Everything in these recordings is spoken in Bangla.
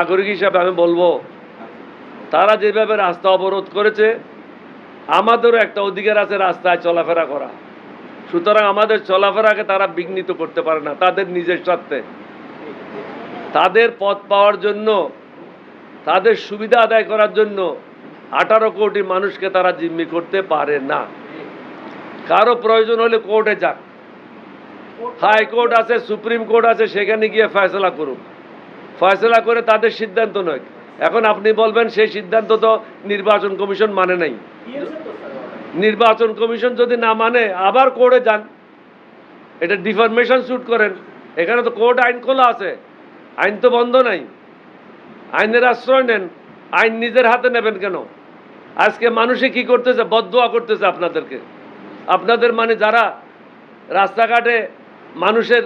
নাগরিক হিসাবে আমি বলব, তারা যেভাবে রাস্তা অবরোধ করেছে, আমাদেরও একটা অধিকার আছে রাস্তায় চলাফেরা করা। সুতরাং আমাদের চলাফেরাকে তারা বিঘ্নিত করতে পারে না, তাদের নিজের স্বার্থে। তাদের পথ পাওয়ার জন্য, তাদের সুবিধা আদায় করার জন্য আঠারো কোটি মানুষকে তারা জিম্মি করতে পারে না। কারও প্রয়োজন হলে কোর্টে যাক। হাইকোর্ট আছে, সুপ্রিম কোর্ট আছে, সেখানে গিয়ে ফয়সলা করুক। ফয়সলা করে তাদের সিদ্ধান্ত নয়। এখন আপনি বলবেন, সেই সিদ্ধান্ত তো নির্বাচন কমিশন মানে নাই। নির্বাচন কমিশন যদি না মানে আবার কোর্টে যান। এটা ডিফরমেশন শুট করেন। এখানে তো কোর্ট আইন খোলা আছে। আইন তো বন্ধ নাই। আইনের আশ্রয় নেন। আইন নিজের হাতে নেবেন কেন? আজকে মানুষে কি করতেছে? বদোয়া করতেছে আপনাদেরকে। আপনাদের মানে যারা রাস্তাঘাটে মানুষের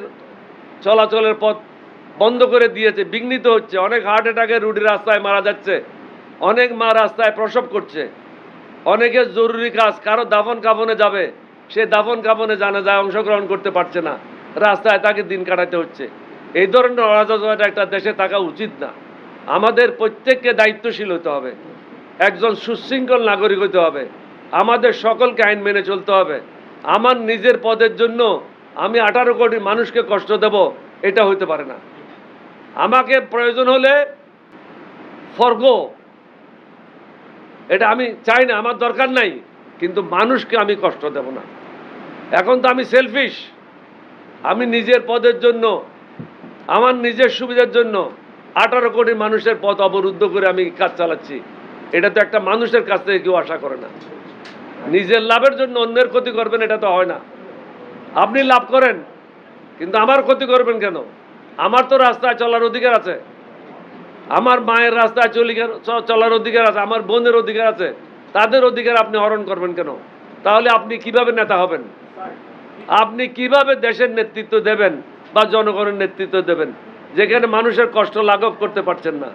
চলাচলের পথ বন্ধ করে দিয়েছে, বিঘ্নিত হচ্ছে। অনেক হার্ট অ্যাটাকে রুটি রাস্তায় মারা যাচ্ছে। অনেক মা রাস্তায় প্রসব করছে। অনেকের জরুরি কাজ, কারও দাফন কাফনে যাবে। সে দাফন কাফনে জানা যায় অংশগ্রহণ করতে পারছে না। রাস্তায় তাকে দিন কাটাতে হচ্ছে। এই ধরনের অরাজকতা একটা দেশে থাকা উচিত না। আমাদের প্রত্যেককে দায়িত্বশীল হতে হবে। একজন সুশৃঙ্খল নাগরিক হতে হবে। আমাদের সকলকে আইন মেনে চলতে হবে। আমার নিজের পদের জন্য আমি আঠারো কোটি মানুষকে কষ্ট দেব, এটা হইতে পারে না। আমাকে প্রয়োজন হলে ফর্গো এটা আমি চাই না, আমার দরকার নাই, কিন্তু মানুষকে আমি কষ্ট দেব না। এখন তো আমি সেলফিশ আমি নিজের পদের জন্য, আমার নিজের সুবিধার জন্য আঠারো কোটি মানুষের পথ অবরুদ্ধ করে আমি কাজ চালাচ্ছি। এটা তো একটা মানুষের কাছ থেকে কেউ আশা করে না। নিজের লাভের জন্য অন্যের ক্ষতি করবেন, এটা তো হয় না। আপনি লাভ করেন, কিন্তু আমার ক্ষতি করবেন কেন? আমার তো রাস্তায় চলার অধিকার আছে। আমার মায়ের রাস্তায় চলি চলার অধিকার আছে, আমার বোনের অধিকার আছে। তাদের অধিকার আপনি হরণ করবেন কেন? তাহলে আপনি কীভাবে নেতা হবেন? আপনি কীভাবে দেশের নেতৃত্ব দেবেন বা জনগণের নেতৃত্ব দেবেন? যেখানে মানুষের কষ্ট লাঘব করতে পারছেন না।